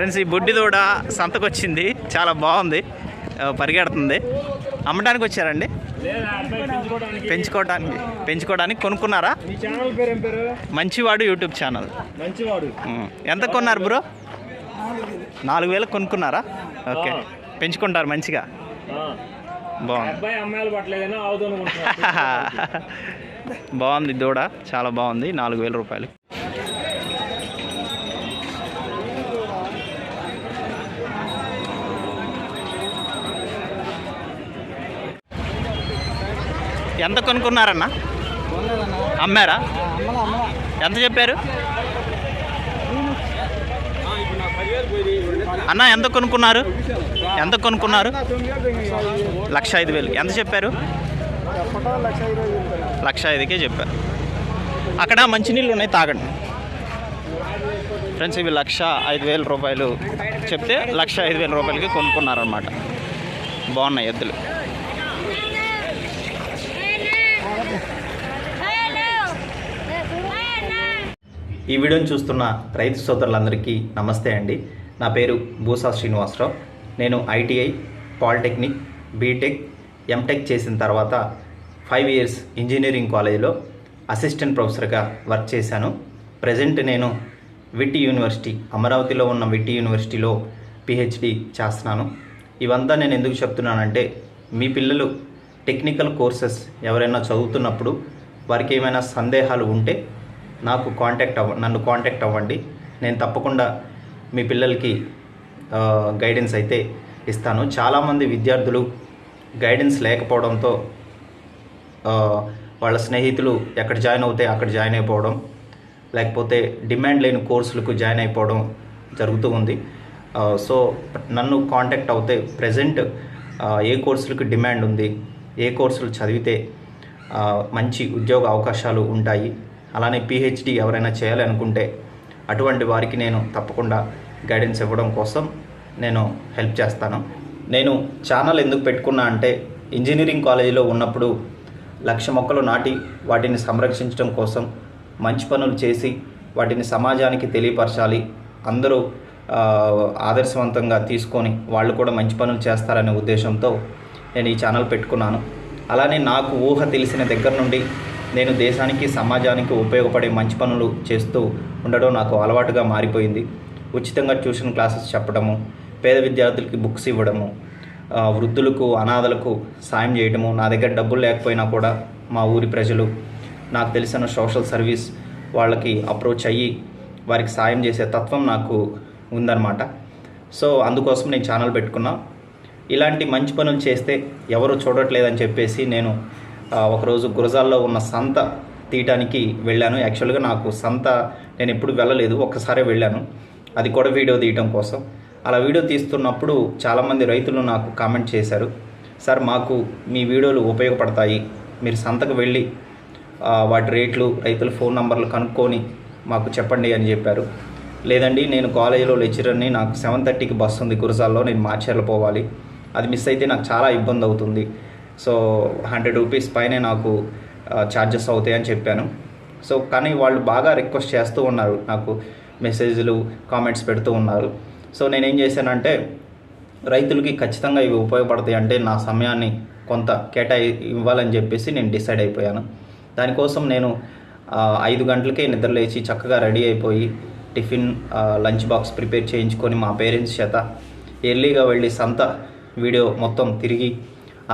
Friends ఈ బుడ్డి దూడ సంతకొచ్చింది. చాలా బాగుంది. పరిగెడుతుంది. అమ్మడానికి వచ్చారండి? పెంచుకోవడానికి పెంచుకోవడానికి కొనుక్కున్నారా? మంచివాడు యూట్యూబ్ ఛానల్. ఎంత కొన్నారు బ్రో? నాలుగు వేలకు కొనుక్కున్నారా? ఓకే. పెంచుకుంటారు మంచిగా. బాగుంది. బాగుంది దూడ. చాలా బాగుంది. నాలుగు వేల రూపాయలు. ఎంత కొనుక్కున్నారన్న? అమ్మారా? ఎంత చెప్పారు? అన్న ఎంత కొనుక్కున్నారు? ఎంత కొనుక్కున్నారు? లక్ష ఐదు వేలు. ఎంత చెప్పారు? లక్ష ఐదుకే చెప్పారు. అక్కడ మంచినీళ్ళు ఉన్నాయి తాగండి. ఫ్రెండ్స్ ఇవి లక్ష ఐదు వేల రూపాయలు చెప్తే లక్ష ఐదు వేల రూపాయలకి కొనుక్కున్నారనమాట బాగున్నాయి ఎద్దులు. ఈ వీడియోని చూస్తున్న రైతు సోదరులందరికీ నమస్తే అండి. నా పేరు భూసా శ్రీనివాసరావు. నేను ఐటీఐ పాలిటెక్నిక్ బీటెక్ ఎంటెక్ చేసిన తర్వాత ఫైవ్ ఇయర్స్ ఇంజనీరింగ్ కాలేజీలో అసిస్టెంట్ ప్రొఫెసర్గా వర్క్ చేశాను. ప్రజెంట్ నేను విట్టి యూనివర్సిటీ అమరావతిలో ఉన్న విట్టి యూనివర్సిటీలో పిహెచ్డి చేస్తున్నాను. ఇవంతా నేను ఎందుకు చెప్తున్నానంటే మీ పిల్లలు టెక్నికల్ కోర్సెస్ ఎవరైనా చదువుతున్నప్పుడు వారికి ఏమైనా సందేహాలు ఉంటే నాకు కాంటాక్ట్ అవ్వ నన్ను కాంటాక్ట్ అవ్వండి. నేను తప్పకుండా మీ పిల్లలకి గైడెన్స్ అయితే ఇస్తాను. చాలామంది విద్యార్థులు గైడెన్స్ లేకపోవడంతో వాళ్ళ స్నేహితులు ఎక్కడ జాయిన్ అవుతే అక్కడ జాయిన్ అయిపోవడం లేకపోతే డిమాండ్ లేని కోర్సులకు జాయిన్ అయిపోవడం జరుగుతూ ఉంది. సో నన్ను కాంటాక్ట్ అవుతే ప్రజెంట్ ఏ కోర్సులకు డిమాండ్ ఉంది ఏ కోర్సులు చదివితే మంచి ఉద్యోగ అవకాశాలు ఉంటాయి. అలానే పిహెచ్డి ఎవరైనా చేయాలనుకుంటే అటువంటి వారికి నేను తప్పకుండా గైడెన్స్ ఇవ్వడం కోసం నేను హెల్ప్ చేస్తాను. నేను ఛానల్ ఎందుకు పెట్టుకున్నా అంటే ఇంజనీరింగ్ కాలేజీలో ఉన్నప్పుడు లక్ష మొక్కలు నాటి వాటిని సంరక్షించడం కోసం మంచి పనులు చేసి వాటిని సమాజానికి తెలియపరచాలి. అందరూ ఆదర్శవంతంగా తీసుకొని వాళ్ళు కూడా మంచి పనులు చేస్తారనే ఉద్దేశంతో నేను ఈ ఛానల్ పెట్టుకున్నాను. అలానే నాకు ఊహ తెలిసిన దగ్గర నుండి నేను దేశానికి సమాజానికి ఉపయోగపడే మంచి పనులు చేస్తూ ఉండడం నాకు అలవాటుగా మారిపోయింది. ఉచితంగా ట్యూషన్ క్లాసెస్ చెప్పడము పేద విద్యార్థులకి బుక్స్ ఇవ్వడము వృద్ధులకు అనాథలకు సాయం చేయడము నా దగ్గర డబ్బులు లేకపోయినా కూడా మా ఊరి ప్రజలు నాకు తెలిసిన సోషల్ సర్వీస్ వాళ్ళకి అప్రోచ్ అయ్యి వారికి సాయం చేసే తత్వం నాకు ఉందన్నమాట. సో అందుకోసం నేను ఛానల్ పెట్టుకున్నా. ఇలాంటి మంచి పనులు చేస్తే ఎవరు చూడట్లేదని చెప్పేసి నేను ఒకరోజు గురజాల్లో ఉన్న సంత తీయటానికి వెళ్ళాను. యాక్చువల్గా నాకు సంత నేను ఎప్పుడు వెళ్ళలేదు. ఒక్కసారే వెళ్ళాను. అది కూడా వీడియో తీయటం కోసం. అలా వీడియో తీస్తున్నప్పుడు చాలామంది రైతులు నాకు కామెంట్ చేశారు. సార్ మాకు మీ వీడియోలు ఉపయోగపడతాయి. మీరు సంతకు వెళ్ళి వాటి రేట్లు రైతుల ఫోన్ నంబర్లు కనుక్కొని మాకు చెప్పండి అని చెప్పారు. లేదండి నేను కాలేజీలో లెక్చరర్ని నాకు సెవెన్ థర్టీకి బస్సు ఉంది గురజాల్లో నేను మార్చేర్లు పోవాలి. అది మిస్ అయితే నాకు చాలా ఇబ్బంది అవుతుంది. సో హండ్రెడ్ రూపీస్ పైనే నాకు ఛార్జెస్ అవుతాయని చెప్పాను. సో కానీ వాళ్ళు బాగా రిక్వెస్ట్ చేస్తూ ఉన్నారు. నాకు మెసేజ్లు కామెంట్స్ పెడుతూ ఉన్నారు. సో నేనేం చేశానంటే రైతులకి ఖచ్చితంగా ఇవి ఉపయోగపడతాయి అంటే నా సమయాన్ని కొంత కేటాయి ఇవ్వాలని చెప్పేసి నేను డిసైడ్ అయిపోయాను. దానికోసం నేను ఐదు గంటలకే నిద్రలేచి చక్కగా రెడీ అయిపోయి టిఫిన్ లంచ్ బాక్స్ ప్రిపేర్ చేయించుకొని మా పేరెంట్స్ చేత ఎర్లీగా వెళ్ళి సంత వీడియో మొత్తం తిరిగి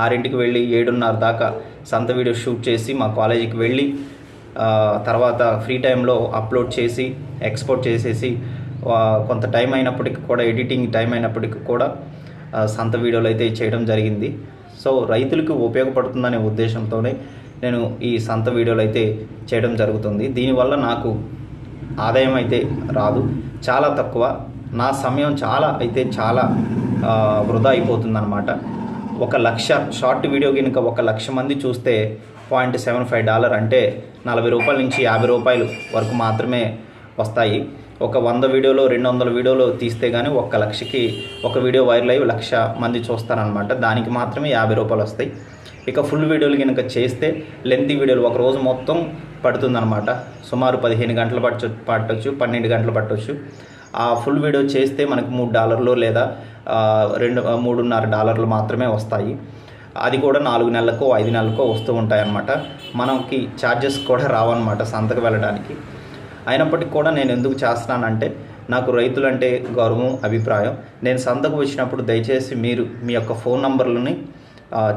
ఆరింటికి వెళ్ళి ఏడున్నర దాకా సంత వీడియో షూట్ చేసి మా కాలేజీకి వెళ్ళి తర్వాత ఫ్రీ టైంలో అప్లోడ్ చేసి ఎక్స్పోర్ట్ చేసేసి కొంత టైం అయినప్పటికీ కూడా ఎడిటింగ్ టైం అయినప్పటికీ కూడా సంత వీడియోలు అయితే చేయడం జరిగింది. సో రైతులకు ఉపయోగపడుతుందనే ఉద్దేశంతోనే నేను ఈ సంత వీడియోలు అయితే చేయడం జరుగుతుంది. దీనివల్ల నాకు ఆదాయం అయితే రాదు. చాలా తక్కువ. నా సమయం చాలా అయితే చాలా వృధా వృధా అయిపోతుందన్నమాట. ఒక లక్ష షార్ట్ వీడియో కనుక ఒక లక్ష మంది చూస్తే పాయింట్ సెవెన్ ఫైవ్ డాలర్ అంటే నలభై రూపాయల నుంచి యాభై రూపాయలు వరకు మాత్రమే వస్తాయి. ఒక వంద వీడియోలో రెండు వందల వీడియోలో తీస్తే కానీ ఒక లక్షకి ఒక వీడియో వైరల్ అయ్యి లక్ష మంది చూస్తారనమాట దానికి మాత్రమే యాభై రూపాయలు వస్తాయి. ఇక ఫుల్ వీడియోలు కనుక చేస్తే లెంత్ వీడియోలు ఒక రోజు మొత్తం పడుతుందన్నమాట. సుమారు పదిహేను గంటలు పట్టచ్చు పట్టచ్చు పన్నెండు గంటలు పట్టవచ్చు ఆ ఫుల్ వీడియో చేస్తే మనకు మూడు డాలర్లు లేదా రెండు మూడున్నర డాలర్లు మాత్రమే వస్తాయి. అది కూడా నాలుగు నెలలకో ఐదు నెలలకో వస్తూ ఉంటాయన్నమాట. మనకి ఛార్జెస్ కూడా రావన్నమాట సంతకు వెళ్ళడానికి. అయినప్పటికీ కూడా నేను ఎందుకు చేస్తున్నానంటే నాకు రైతులంటే గౌరవం అభిప్రాయం. నేను సంతకు వచ్చినప్పుడు దయచేసి మీరు మీ యొక్క ఫోన్ నంబర్లని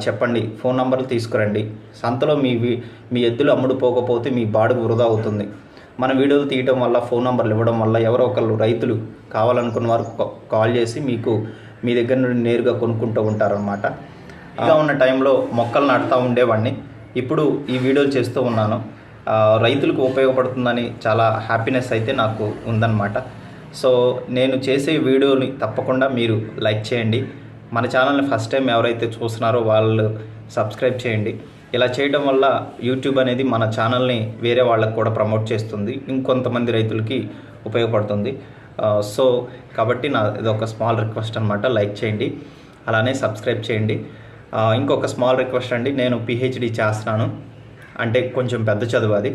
చెప్పండి. ఫోన్ నంబర్లు తీసుకురండి. సంతలో మీ మీ ఎద్దులు అమ్ముడు పోకపోతే మీ బాడుగు వృధా అవుతుంది. మన వీడియోలు తీయటం వల్ల ఫోన్ నంబర్లు ఇవ్వడం వల్ల ఎవరో ఒకళ్ళు రైతులు కావాలనుకున్న వారు కాల్ చేసి మీకు మీ దగ్గర నుండి నేరుగా కొనుక్కుంటూ ఉంటారనమాట ఇలా ఉన్న టైంలో మొక్కలు నాటుతూ ఉండేవాడిని. ఇప్పుడు ఈ వీడియోలు చేస్తూ ఉన్నాను. రైతులకు ఉపయోగపడుతుందని చాలా హ్యాపీనెస్ అయితే నాకు ఉందన్నమాట. సో నేను చేసే వీడియోని తప్పకుండా మీరు లైక్ చేయండి. మన ఛానల్ని ఫస్ట్ టైం ఎవరైతే చూస్తున్నారో వాళ్ళు సబ్స్క్రైబ్ చేయండి. ఇలా చేయడం వల్ల యూట్యూబ్ అనేది మన ఛానల్ని వేరే వాళ్ళకు కూడా ప్రమోట్ చేస్తుంది ఇంకొంతమంది రైతులకి ఉపయోగపడుతుంది. సో కాబట్టి నా ఇది ఒక స్మాల్ రిక్వెస్ట్ అనమాట లైక్ చేయండి అలానే సబ్స్క్రైబ్ చేయండి. ఇంకొక స్మాల్ రిక్వెస్ట్ అండి నేను పిహెచ్డి చేస్తున్నాను. అంటే కొంచెం పెద్ద చదువు అది.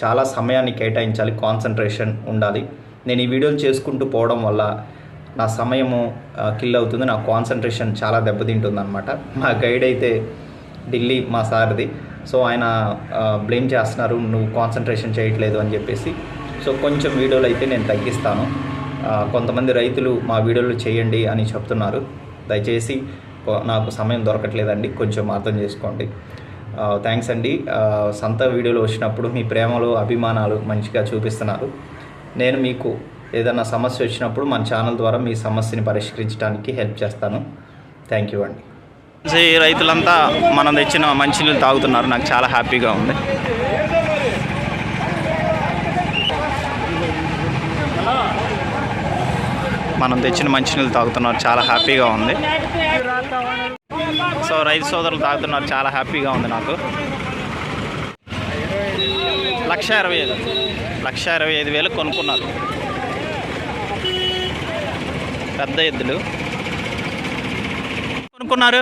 చాలా సమయాన్ని కేటాయించాలి కాన్సన్ట్రేషన్ ఉండాలి. నేను ఈ వీడియోలు చేసుకుంటూ పోవడం వల్ల నా సమయము కిల్ అవుతుంది నా కాన్సన్ట్రేషన్ చాలా దెబ్బతింటుంది అనమాట మా గైడ్ అయితే ఢిల్లీ మా సార్ది. సో ఆయన బ్లేమ్ చేస్తున్నారు నువ్వు కాన్సన్ట్రేషన్ చేయట్లేదు అని చెప్పేసి. సో కొంచెం వీడియోలు అయితే నేను తగ్గిస్తాను. కొంతమంది రైతులు మా వీడియోలు చేయండి అని చెప్తున్నారు. దయచేసి నాకు సమయం దొరకట్లేదండి. కొంచెం అర్థం చేసుకోండి. థ్యాంక్స్ అండి. సంత వీడియోలు వచ్చినప్పుడు మీ ప్రేమలు అభిమానాలు మంచిగా చూపిస్తున్నారు. నేను మీకు ఏదైనా సమస్య వచ్చినప్పుడు మన ఛానల్ ద్వారా మీ సమస్యని పరిష్కరించడానికి హెల్ప్ చేస్తాను. థ్యాంక్ యూ అండి. రైతులంతా మనం తెచ్చిన మంచినీళ్ళు తాగుతున్నారు. నాకు చాలా హ్యాపీగా ఉంది. మనం తెచ్చిన మంచినీళ్ళు తాగుతున్నారు. చాలా హ్యాపీగా ఉంది. సో రైతు సోదరులు తాగుతున్నారు. చాలా హ్యాపీగా ఉంది నాకు. లక్ష ఇరవై ఐదు. లక్ష ఇరవై ఐదు వేలు కొనుక్కున్నారు. పెద్ద ఎద్దులు. కొనుక్కున్నారు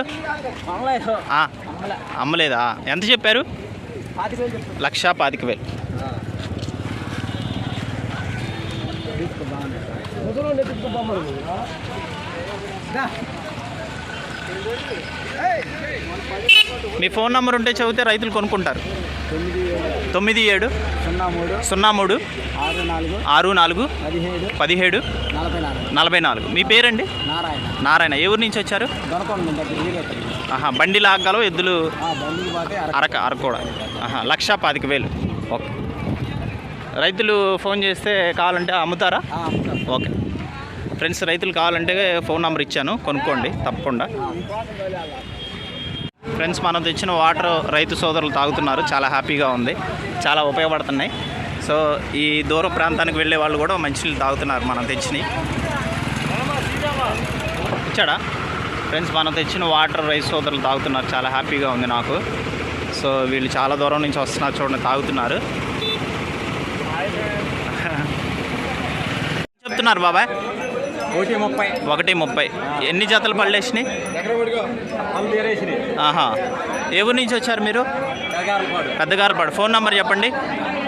అమ్మలేదా? ఎంత చెప్పారు? లక్ష పాతిక వేలు. మీ ఫోన్ నెంబర్ ఉంటే చదివితే రైతులు కొనుక్కుంటారు. తొమ్మిది ఏడు సున్నా మూడు సున్నా మూడు ఆరు నాలుగు ఆరు నాలుగు పదిహేడు పదిహేడు నలభై నాలుగు. మీ పేరండి? నారాయణ. నారాయణ ఏ ఊరు నుంచి వచ్చారు? ఆహా బండి లాగలవు ఎద్దులు? అరక అరకోడ. ఆహా లక్ష పాతిక వేలు. ఓకే. రైతులు ఫోన్ చేస్తే కావాలంటే అమ్ముతారా? ఓకే. ఫ్రెండ్స్ రైతులు కావాలంటే ఫోన్ నెంబర్ ఇచ్చాను. కొనుక్కోండి తప్పకుండా. ఫ్రెండ్స్ మనం తెచ్చిన వాటర్ రైతు సోదరులు తాగుతున్నారు. చాలా హ్యాపీగా ఉంది. చాలా ఉపయోగపడుతున్నాయి. సో ఈ దూర ప్రాంతానికి వెళ్ళే వాళ్ళు కూడా మంచినీళ్ళు తాగుతున్నారు మనం తెచ్చినవి. ఇచ్చాడా? ఫ్రెండ్స్ మనం తెచ్చిన వాటర్ రైతు సోదరులు తాగుతున్నారు. చాలా హ్యాపీగా ఉంది నాకు. సో వీళ్ళు చాలా దూరం నుంచి వస్తున్నారు చూడండి తాగుతున్నారు. చెప్తున్నారు బాబాయ్? ఒకటి ముప్పై. ఒకటి ముప్పై. ఎన్ని జతలు పళ్ళేసినాయి ఆహా. ఏ ఊరు నుంచి వచ్చారు మీరు? పెద్దగారపాడు. ఫోన్ నెంబర్ చెప్పండి.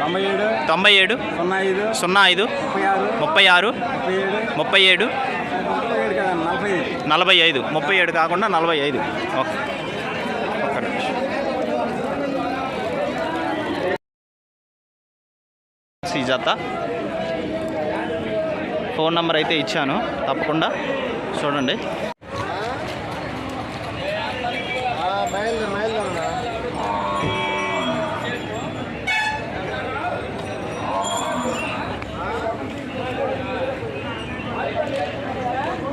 తొంభై ఏడు తొంభై ఏడు సున్నా ఐదు సున్నా ఐదు ముప్పై ఆరు ముప్పై ఏడు నలభై ఐదు ముప్పై ఏడు కాకుండా నలభై ఐదు ఓకే. ఈ జత. ఫోన్ నెంబర్ అయితే ఇచ్చాను. తప్పకుండా చూడండి.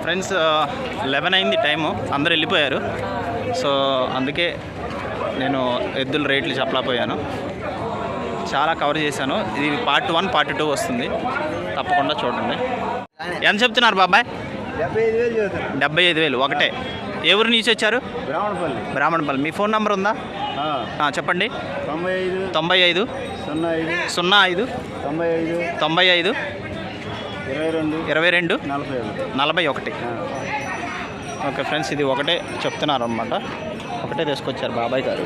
ఫ్రెండ్స్ లెవెన్ అయింది టైము. అందరు వెళ్ళిపోయారు. సో అందుకే నేను ఎద్దుల రేట్లు చెప్పలేకపోయాను. చాలా కవర్ చేశాను. ఇది పార్ట్ వన్ పార్ట్ టూ వస్తుంది. తప్పకుండా చూడండి. ఎంత చెప్తున్నారు బాబాయ్? డెబ్బై ఐదు వేలు ఒకటే. ఏ ఊరు నుంచి వచ్చారు? బ్రాహ్మణపల్లి. బ్రాహ్మణపల్లి. మీ ఫోన్ నెంబర్ ఉందా? చెప్పండి. తొంభై ఐదు. తొంభై ఐదు. సున్నా ఐదు. సున్నా ఐదు. తొంభై ఐదు. తొంభై ఐదు. ఇరవై రెండు. ఇరవై రెండు. నలభై ఒకటి నలభై ఒకటి. ఓకే ఫ్రెండ్స్ ఇది ఒకటే చెప్తున్నారు అనమాట ఒకటే తీసుకొచ్చారు బాబాయ్ గారు.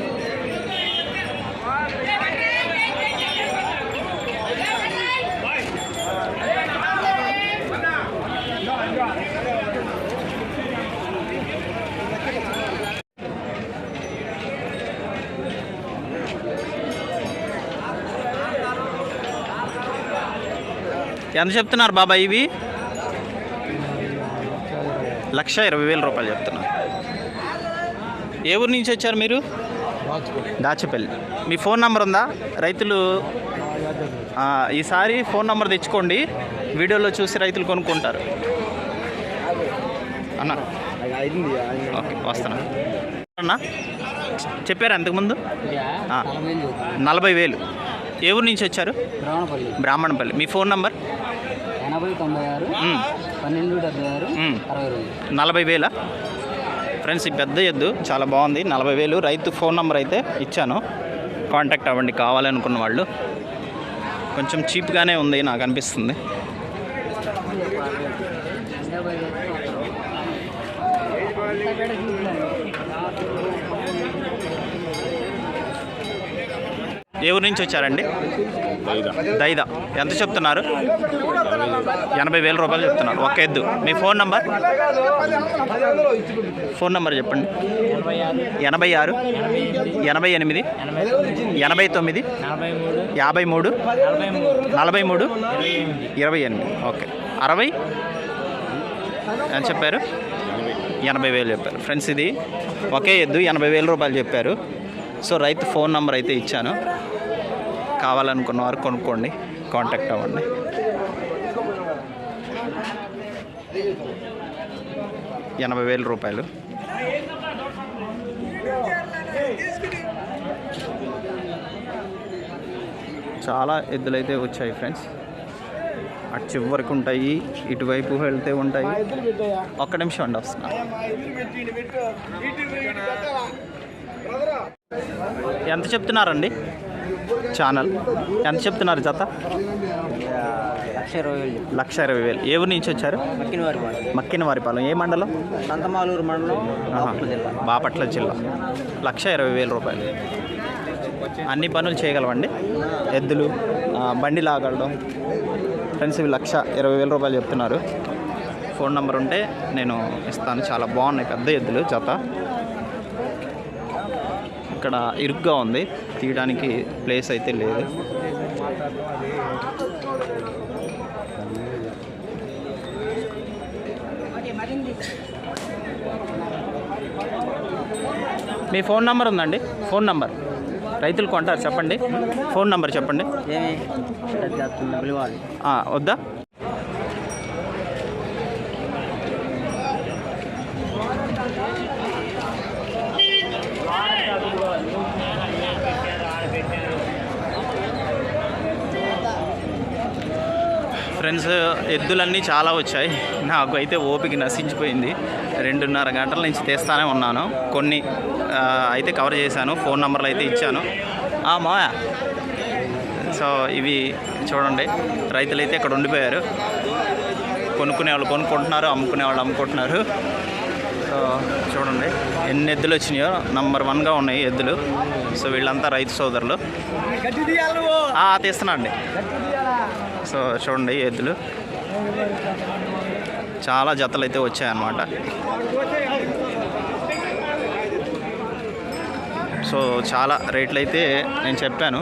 ఎంత చెప్తున్నారు బాబా ఇవి? లక్ష ఇరవై వేల రూపాయలు చెప్తున్నారు. ఏ ఊరు నుంచి వచ్చారు మీరు? దాచపల్లి. మీ ఫోన్ నంబర్ ఉందా? రైతులు ఈసారి ఫోన్ నంబర్ తెచ్చుకోండి. వీడియోలో చూసి రైతులు కొనుక్కుంటారు. అన్న. ఓకే వస్తున్నా. అన్నా చెప్పారా అంతకుముందు నలభై వేలు. ఏ ఊరు నుంచి వచ్చారు? బ్రాహ్మణపల్లి. మీ ఫోన్ నంబర్? ఎనభై తొంభై ఆరు పన్నెండు డెబ్బై ఆరు. అరవై రెండు. నలభై వేల. ఫ్రెండ్స్ ఈ పెద్ద ఎద్దు చాలా బాగుంది. నలభై వేలు. రైతు ఫోన్ నంబర్ అయితే ఇచ్చాను. కాంటాక్ట్ అవ్వండి కావాలనుకున్న వాళ్ళు. కొంచెం చీప్గానే ఉంది నాకు అనిపిస్తుంది. ఏ ఊరు నుంచి వచ్చారండి? దైదా. ఎంత చెప్తున్నారు? ఎనభై వేల రూపాయలు చెప్తున్నారు. ఒక ఎద్దు. మీ ఫోన్ నంబర్? ఫోన్ నంబర్ చెప్పండి. ఎనభై ఆరు ఎనభై ఎనిమిది ఎనభై తొమ్మిది యాభై మూడు నలభై మూడు ఇరవై ఎనిమిది. ఓకే. అరవై? ఎంత చెప్పారు? ఎనభై వేలు చెప్పారు. ఫ్రెండ్స్ ఇది ఒకే ఎద్దు ఎనభై వేల రూపాయలు చెప్పారు. సో రైతు ఫోన్ నంబర్ అయితే ఇచ్చాను. కావాలనుకున్న వారు కొనుక్కోండి కాంటాక్ట్ అవ్వండి. ఎనభై వేల రూపాయలు. చాలా ఎద్దులైతే వచ్చాయి ఫ్రెండ్స్. అటు చివరికి ఉంటాయి ఇటువైపు వెళ్తే ఉంటాయి. ఒక్క నిమిషం అండి వస్తున్నా. ఎంత చెప్తున్నారండి? ఛానల్. ఎంత చెప్తున్నారు జత? లక్ష ఇరవై వేలు ఏ ఊరు నుంచి వచ్చారు? మక్కిన వారి మాట మక్కిన వారిపాలెం ఏ మండలం? సంతమాలూరు మండలం. బాపట్ల జిల్లా. లక్ష ఇరవై వేల రూపాయలు. అన్ని పనులు చేయగలవండి? ఎద్దులు బండి లాగలడం ఫ్రెండ్స్ ఇవి లక్ష ఇరవై వేల రూపాయలు చెప్తున్నారు. ఫోన్ నెంబర్ ఉంటే నేను ఇస్తాను. చాలా బాగున్నాయి. పెద్ద ఎద్దులు జత. ఇక్కడ ఇరుగ్గా ఉంది. తీయడానికి ప్లేస్ అయితే లేదు. మీ ఫోన్ నంబర్ ఉందండి? Phone number. రైతులు కొంటారు చెప్పండి. ఫోన్ నంబర్ చెప్పండి. వద్దా ఫ్రెండ్స్ ఎద్దులన్నీ చాలా వచ్చాయి. నాకు అయితే ఓపిక నశించిపోయింది. రెండున్నర గంటల నుంచి తీస్తానే ఉన్నాను. కొన్ని అయితే కవర్ చేశాను. ఫోన్ నెంబర్లు అయితే ఇచ్చాను. ఆ, సో ఇవి చూడండి. రైతులు అయితే ఇక్కడ ఉండిపోయారు. కొనుక్కునే వాళ్ళు కొనుక్కుంటున్నారు అమ్ముకునే వాళ్ళు అమ్ముకుంటున్నారు. సో చూడండి. ఎన్ని ఎద్దులు వచ్చినాయో. నంబర్ వన్గా ఉన్నాయి ఎద్దులు. సో వీళ్ళంతా రైతు సోదరులు. తీస్తున్నా అండి. సో చూడండి ఎద్దులు. చాలా జతలు అయితే వచ్చాయన్నమాట. సో చాలా రేట్లు అయితే నేను చెప్పాను.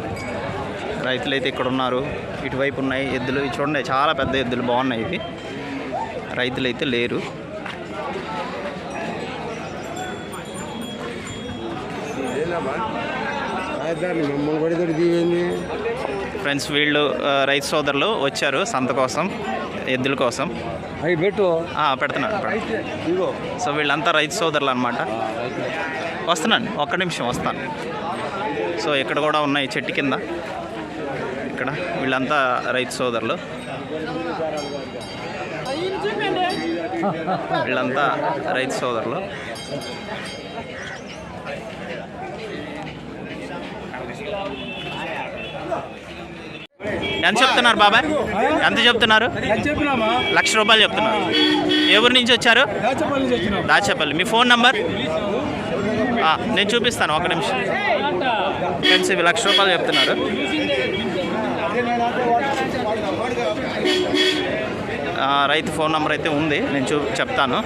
రైతులు అయితే ఇక్కడ ఉన్నారు ఇటువైపు ఉన్నాయి ఎద్దులు. ఇవి చూడండి చాలా పెద్ద ఎద్దులు బాగున్నాయి ఇవి. రైతులు అయితే లేరు. ఫ్రెండ్స్ వీళ్ళు రైతు సోదరులు వచ్చారు సంత కోసం. ఎద్దుల కోసం. అవి పెట్టు. ఆ, పెడుతున్నాను సో వీళ్ళంతా రైతు సోదరులు అనమాట వస్తున్నాను ఒక్క నిమిషం వస్తాను. సో ఇక్కడ కూడా ఉన్నాయి చెట్టు కింద. ఇక్కడ వీళ్ళంతా రైతు సోదరులు. వీళ్ళంతా రైతు సోదరులు. ఎంత చెప్తున్నారు బాబాయ్ ఎంత చెప్తున్నారు? లక్ష రూపాయలు చెప్తున్నారు. ఏ నుంచి వచ్చారు? దాచేపల్లి. మీ ఫోన్ నంబర్? నేను చూపిస్తాను ఒక నిమిషం. ఫ్రెండ్స్ ఇవి లక్ష రూపాయలు చెప్తున్నారు. రైతు ఫోన్ నెంబర్ అయితే ఉంది నేను చూ చెప్తాను.